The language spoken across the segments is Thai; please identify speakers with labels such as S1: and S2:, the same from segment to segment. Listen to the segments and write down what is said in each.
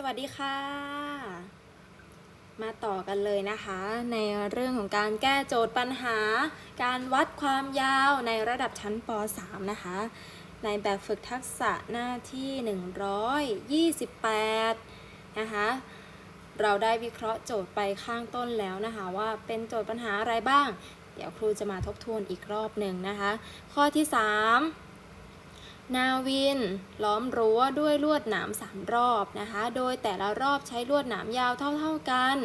S1: สวัสดีค่ะ มาต่อกันเลยนะคะ ในเรื่องของการแก้โจทย์ปัญหา การวัดความยาวในระดับชั้นป .3 นะคะ ในแบบฝึกทักษะหน้าที่ 128 นะคะ เราได้วิเคราะห์โจทย์ไปข้างต้นแล้วนะคะ ว่าเป็นโจทย์ปัญหาอะไรบ้าง เดี๋ยวครูจะมาทบทวนอีกรอบหนึ่งนะคะ ข้อที่ 3 นาวิน ล้อมรั้วด้วยลวดหนามสามรอบนะคะ โดยแต่ละรอบใช้ลวดหนามยาวเท่าๆกัน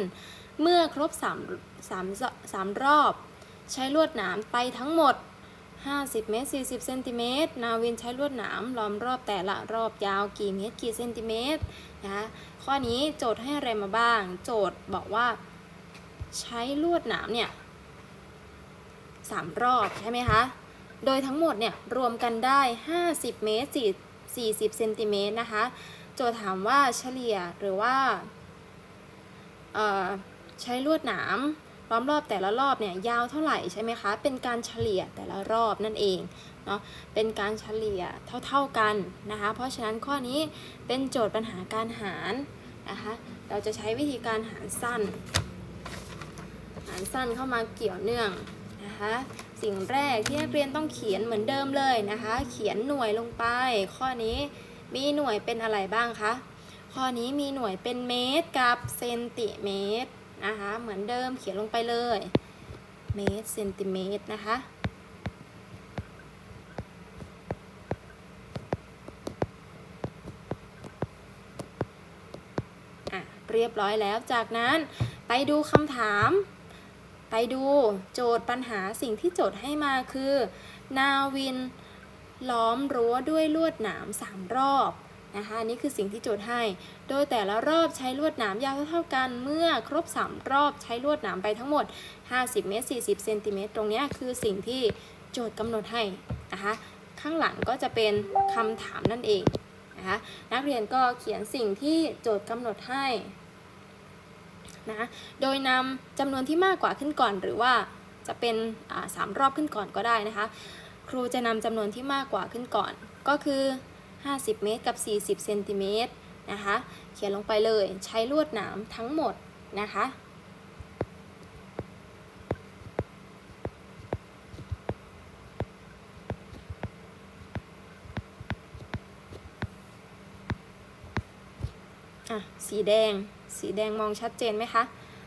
S1: เมื่อครบ3 3 3รอบ ใช้ลวดหนามไปทั้งหมด 50 เมตร 40 เซนติเมตร นาวินใช้ลวดหนามล้อมรอบแต่ละรอบยาวกี่เมตรกี่เซนติเมตรนะคะ ข้อนี้โจทย์ให้อะไรมาบ้าง โจทย์บอกว่า ใช้ลวดหนามเนี่ยสามรอบใช่ไหมคะ โดยทั้งหมดเนี่ยรวมกันได้ 50 เมตร 40เซนติเมตรนะคะ โจทย์ถามว่าเฉลี่ยหรือว่าใช้ลวดหนามล้อมรอบแต่ละรอบเนี่ยยาวเท่าไหร่ใช่ไหมคะ เป็นการเฉลี่ยแต่ละรอบนั่นเองเนาะ เป็นการเฉลี่ยเท่าๆกันนะคะ เพราะฉะนั้นข้อนี้เป็นโจทย์ปัญหาการหารนะคะ เราจะใช้วิธีการหารสั้น หารสั้นเข้ามาเกี่ยวเนื่อง นะคะ สิ่งแรกที่นักเรียนต้องเขียนเหมือนเดิมเลยนะคะ เขียนหน่วยลงไป ข้อนี้มีหน่วยเป็นอะไรบ้างคะ ข้อนี้มีหน่วยเป็นเมตรกับเซนติเมตรนะคะ เหมือนเดิมเขียนลงไปเลย เมตรเซนติเมตรนะคะอะเรียบร้อยแล้วจากนั้นไปดูคำถาม ไปดูโจทย์ปัญหาสิ่งที่โจทย์ให้มาคือ นาวินล้อมรั้วด้วยลวดหนาม3รอบนะคะนี่คือสิ่งที่โจทย์ให้ โดยแต่ละรอบใช้ลวดหนามยาวเท่ากัน เมื่อครบ 3 รอบใช้ลวดหนามไปทั้งหมด 50 เมตร 40 เซนติเมตร ตรงนี้คือสิ่งที่โจทย์กำหนดให้นะคะ ข้างหลังก็จะเป็นคำถามนั่นเองนะคะ นักเรียนก็เขียนสิ่งที่โจทย์กำหนดให้ นะโดยนำจำนวนที่มากกว่าขึ้นก่อน หรือว่าจะเป็นสามรอบขึ้นก่อนก็ได้นะคะ ครูจะนำจำนวนที่มากกว่าขึ้นก่อน ก็คือ 50 เมตรกับ 40เซนติเมตรนะคะเขียนลงไปเลยใช้ลวดหนามทั้งหมดนะคะอะสีแดง สีแดงมองชัดเจนไหมคะ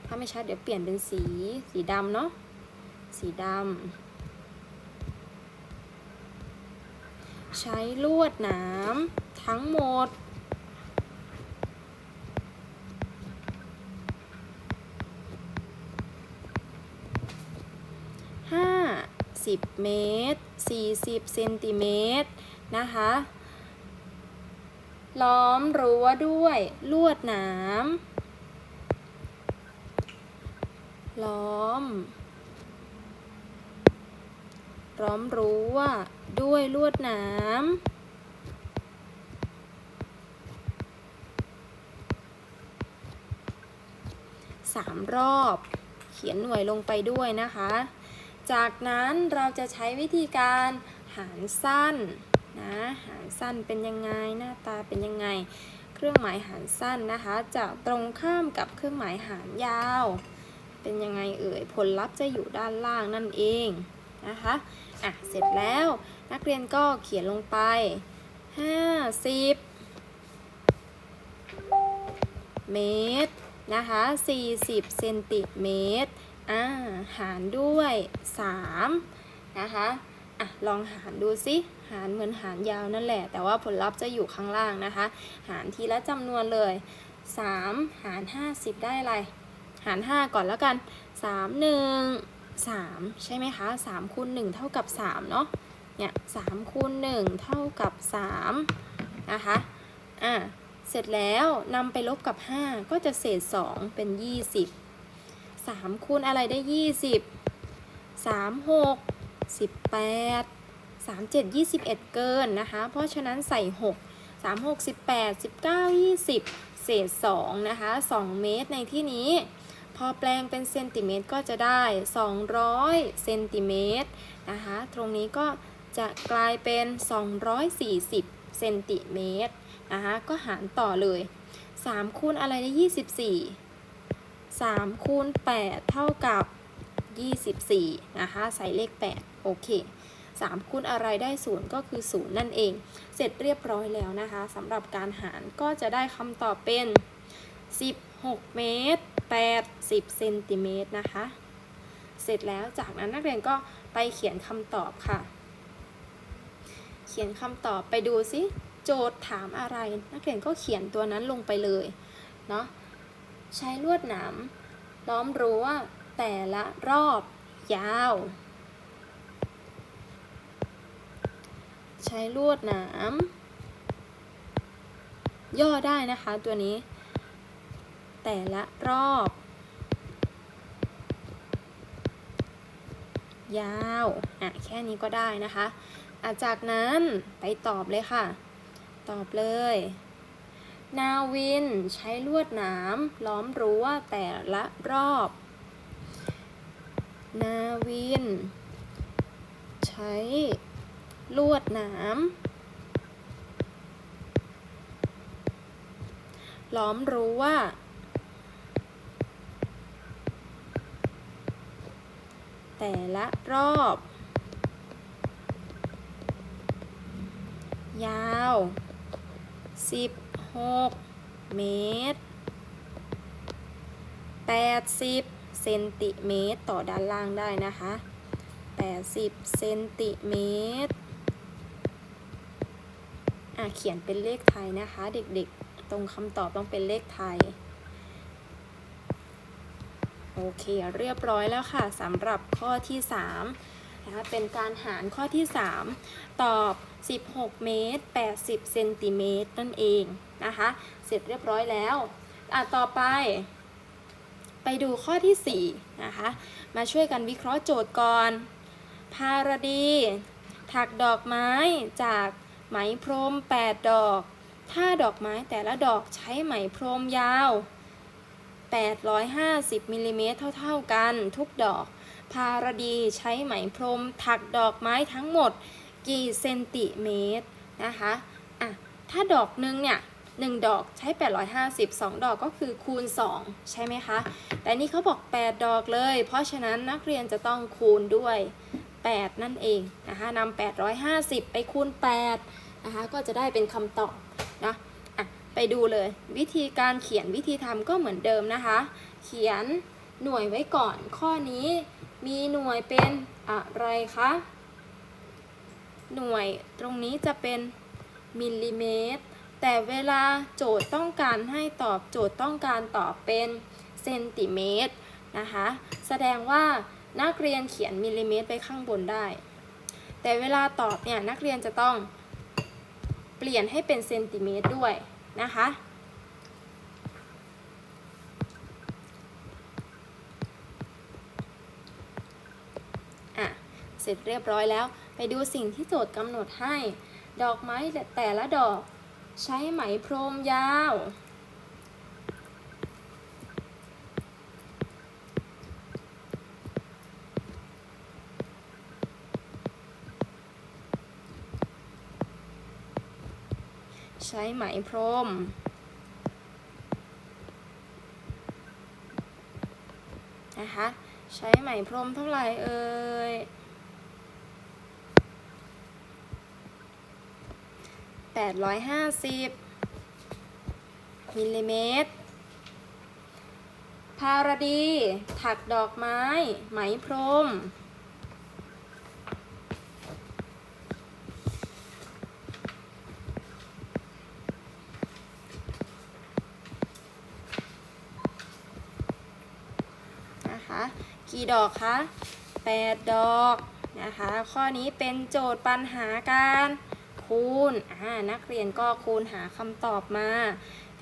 S1: ถ้าไม่ชัดเดี๋ยวเปลี่ยนเป็นสีสีดำเนาะ สีดำ ใช้ลวดหนามทั้งหมด50เมตร40เซนติเมตรนะคะล้อมรั้วด้วยลวดหนาม ล้อม ล้อมรั้วด้วยลวดหนามสามรอบ เขียนหน่วยลงไปด้วยนะคะ จากนั้นเราจะใช้วิธีการหารสั้นนะหารสั้นเป็นยังไงหน้าตาเป็นยังไง เครื่องหมายหารสั้นนะคะ จะตรงข้ามกับเครื่องหมายหารยาว เป็นยังไงเอ่ย ผลลัพธ์จะอยู่ด้านล่างนั่นเองนะคะ อะ เสร็จแล้วนักเรียนก็เขียนลงไป 50 เมตร นะคะ 40 เซนติเมตร อ่า หารด้วย 3 นะคะ อะ ลองหารดูสิ หารเหมือนหารยาวนั่นแหละ แต่ว่าผลลัพธ์จะอยู่ข้างล่างนะคะ หารทีละจำนวนเลย 3 หาร 50 ได้อะไร หาร 5 ก่อนแล้วกัน 3 1 3 ใช่ไหมคะ3คูณ1เท่ากับ3เนาะเนี่ย3คูณ1เท่ากับ3นะคะ อะ เสร็จแล้วนำไปลบกับ 5 ก็จะเศษ 2 เป็น 20 3 คูณอะไรได้ 20 3 6 18 3 7 21 เกินนะคะ เพราะฉะนั้นใส่ 6 3 6 18 19 20 เศษ 2 นะคะ 2 เมตรในที่นี้ พอแปลงเป็นเซนติเมตรก็จะได้ 200เซนติเมตรนะคะ ตรงนี้ก็จะกลายเป็น 240เซนติเมตรนะคะ ก็หารต่อเลย 3 คูณอะไรได้ 24 3 คูณ 8 เท่ากับ 24 นะคะ ใส่เลข 8 โอเค3คูณอะไรได้ 0 ก็คือ 0 นั่นเอง เสร็จเรียบร้อยแล้วนะคะสำหรับการหารก็จะได้คำตอบเป็น 6 เมตร 80 เซนติเมตรนะคะ เสร็จแล้วจากนั้นนักเรียนก็ไปเขียนคำตอบค่ะ เขียนคำตอบไปดูซิโจทย์ถามอะไร นักเรียนก็เขียนตัวนั้นลงไปเลยเนาะใช้ลวดหนามล้อมรั้วแต่ละรอบยาว ใช้ลวดหนามย่อได้นะคะตัวนี้ แต่ละรอบ ยาวอะแค่นี้ก็ได้นะคะอะจากนั้นไปตอบเลยค่ะ ตอบเลย นาวินใช้ลวดหนามล้อมรั้วแต่ละรอบ นาวิน ใช้ลวดหนามล้อมรั้ว แต่ละรอบ ยาว 16 เมตร 80 เซนติเมตร ต่อด้านล่างได้นะคะ 80 เซนติเมตร อะ เขียนเป็นเลขไทยนะคะ เด็กๆ ตรงคำตอบต้องเป็นเลขไทย โอเคเรียบร้อยแล้วค่ะสำหรับข้อที่3นะคะเป็นการหารข้อที่ 3 ตอบ 16 เมตร 80 เซนติเมตรนั่นเองนะคะ เสร็จเรียบร้อยแล้วอะต่อไป ไปดูข้อที่4นะคะมาช่วยกันวิเคราะห์โจทย์ก่อน พารดี ถักดอกไม้จากไหมพรม 8 ดอก ถ้าดอกไม้แต่ละดอกใช้ไหมพรมยาว 850มิลลิเมตรเท่าๆกันทุกดอก พารดีใช้ไหมพรม ถักดอกไม้ทั้งหมดกี่เซนติเมตรนะคะอะถ้าดอกหนึงเนี่ยหนึ่งดอกใช้ 850 2 ดอกก็คือคูณ 2 ใช่ไหมคะ แต่นี่เขาบอก 8 ดอกเลย เพราะฉะนั้นนักเรียนจะต้องคูณด้วย 8 นั่นเองนะคะนำ850 ไปคูณ8นะคะก็จะได้เป็นคำตอบ ไปดูเลย วิธีการเขียนวิธีทำก็เหมือนเดิมนะคะ เขียนหน่วยไว้ก่อน ข้อนี้มีหน่วยเป็นอะไรคะหน่วยตรงนี้จะเป็นมิลลิเมตร แต่เวลาโจทย์ต้องการให้ตอบโจทย์ต้องการตอบเป็นเซนติเมตรนะคะแสดงว่านักเรียนเขียนมิลลิเมตรไปข้างบนได้ แต่เวลาตอบเนี่ยนักเรียนจะต้องเปลี่ยนให้เป็นเซนติเมตรด้วย นะคะ อะ เสร็จเรียบร้อยแล้ว ไปดูสิ่งที่โจทย์กำหนดให้ ดอกไม้แต่ละดอกใช้ไหมพรมยาว ใช้ไหมพรม นะคะ ใช้ไหมพรมเท่าไหร่เอ่ย850มิลลิเมตร พารดี ถักดอกไม้ ไหมพรม นะคะ กี่ดอกคะ8 ดอกนะคะ ข้อนี้เป็นโจทย์ปัญหาการคูณอ่านักเรียนก็คูณหาคำตอบมา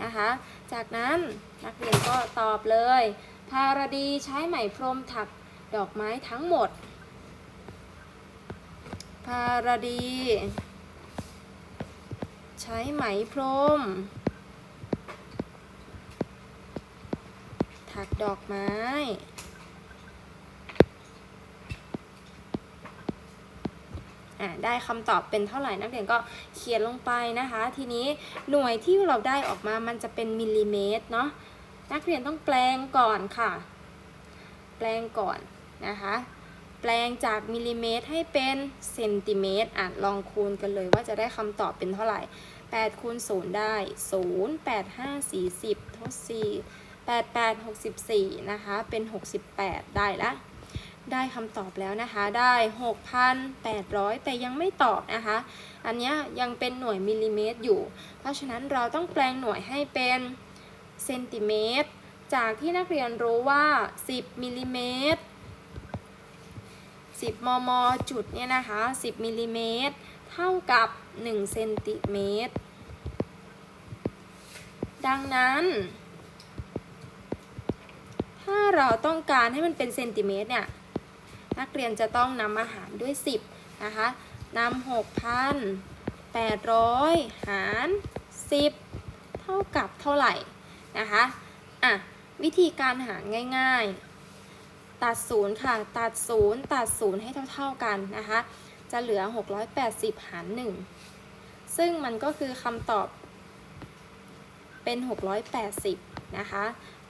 S1: นะคะ จากนั้นนักเรียนก็ตอบเลยพารดีใช้ไหมพรมถักดอกไม้ทั้งหมดพารดี ใช้ไหมพรม ถักดอกไม้ อ่าได้คำตอบเป็นเท่าไหร่นักเรียนก็เขียนลงไปนะคะ ทีนี้หน่วยที่เราได้ออกมามันจะเป็นมิลลิเมตรเนาะนักเรียนต้องแปลงก่อนค่ะ แปลงก่อนนะคะแปลงจากมิลลิเมตรให้เป็นเซนติเมตรอะลองคูณกันเลยว่าจะได้คำตอบเป็นเท่าไหร่8คูณ0 ได้ 0 8 5 40ทด4 8 8 64 นะคะ เป็น 68 ได้ละ ได้คำตอบแล้วนะคะ ได้ 6,800 แต่ยังไม่ตอบนะคะ อันนี้ยยังเป็นหน่วยมิลลิเมตรอยู่ เพราะฉะนั้นเราต้องแปลงหน่วยให้เป็นเซนติเมตร จากที่นักเรียนรู้ว่า 10มิลลิเมตร10 มม จุดเนี่ยนะคะ 10มิลลิเมตร เท่ากับ 1 เซนติเมตร ดังนั้น ถ้าเราต้องการให้มันเป็นเซนติเมตรเนี่ย นักเรียนจะต้องนำมาหารด้วย 10 นะคะนำ6,800 หาร 10 เท่ากับเท่าไหร่นะคะอะวิธีการหารง่าย ๆ ตัดศูนย์ค่ะ ตัดศูนย์ตัดศูนย์ให้เท่า ๆกันนะคะ จะเหลือ 680 หาร 1 ซึ่งมันก็คือคำตอบเป็น 680 นะคะ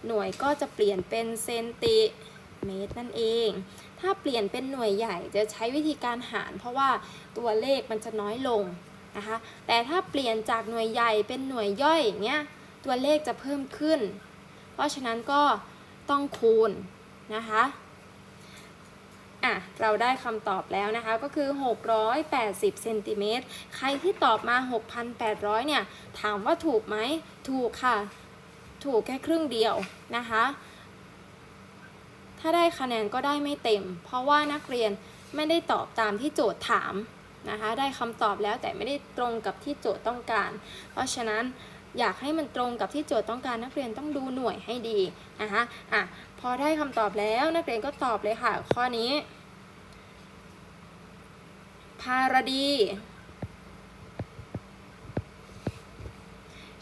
S1: หน่วยก็จะเปลี่ยนเป็นเซนติ เมตรนั่นเอง ถ้าเปลี่ยนเป็นหน่วยใหญ่จะใช้วิธีการหาร เพราะว่าตัวเลขมันจะน้อยลงนะคะ แต่ถ้าเปลี่ยนจากหน่วยใหญ่เป็นหน่วยย่อยอย่างเงี้ย ตัวเลขจะเพิ่มขึ้น เพราะฉะนั้นก็ต้องคูณนะคะอะเราได้คำตอบแล้วนะคะก็คือ 680เซนติเมตรใครที่ตอบมา 6,800 เนี่ย ถามว่าถูกไหม ถูกค่ะ ถูกแค่ครึ่งเดียวนะคะ ถ้าได้คะแนนก็ได้ไม่เต็ม เพราะว่านักเรียนไม่ได้ตอบตามที่โจทย์ถามนะคะได้คำตอบแล้วแต่ไม่ได้ตรงกับที่โจทย์ต้องการ เพราะฉะนั้นอยากให้มันตรงกับที่โจทย์ต้องการนักเรียนต้องดูหน่วยให้ดีนะคะอะพอได้คำตอบแล้วนักเรียนก็ตอบเลยค่ะ ข้อนี้ พารดี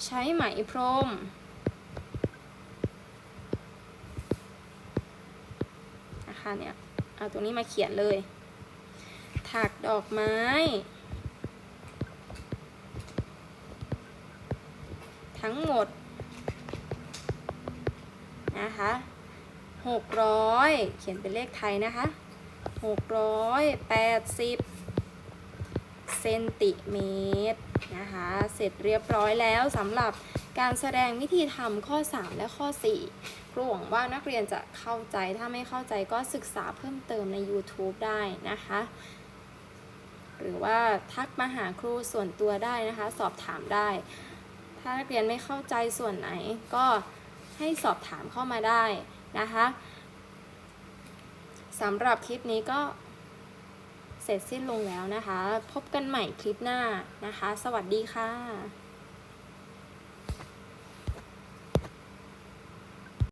S1: ใช้ไหมพรม นะคะเนี่ยเอาตรงนี้มาเขียนเลย ถักดอกไม้ ทั้งหมดนะคะหกร้อยเขียนเป็นเลขไทยนะคะหกร้อยแปดสิบเซนติเมตรนะคะเสร็จเรียบร้อยแล้วสำหรับการแสดงวิธีทำข้อ 3 และข้อ 4 ครูหวังว่านักเรียนจะเข้าใจถ้าไม่เข้าใจก็ศึกษาเพิ่มเติมใน YouTube ได้นะคะ หรือว่าทักมาหาครูส่วนตัวได้นะคะ สอบถามได้ ถ้านักเรียนไม่เข้าใจส่วนไหนก็ให้สอบถามเข้ามาได้นะคะสำหรับคลิปนี้ก็เสร็จสิ้นลงแล้วนะคะ พบกันใหม่คลิปหน้านะคะ สวัสดีค่ะ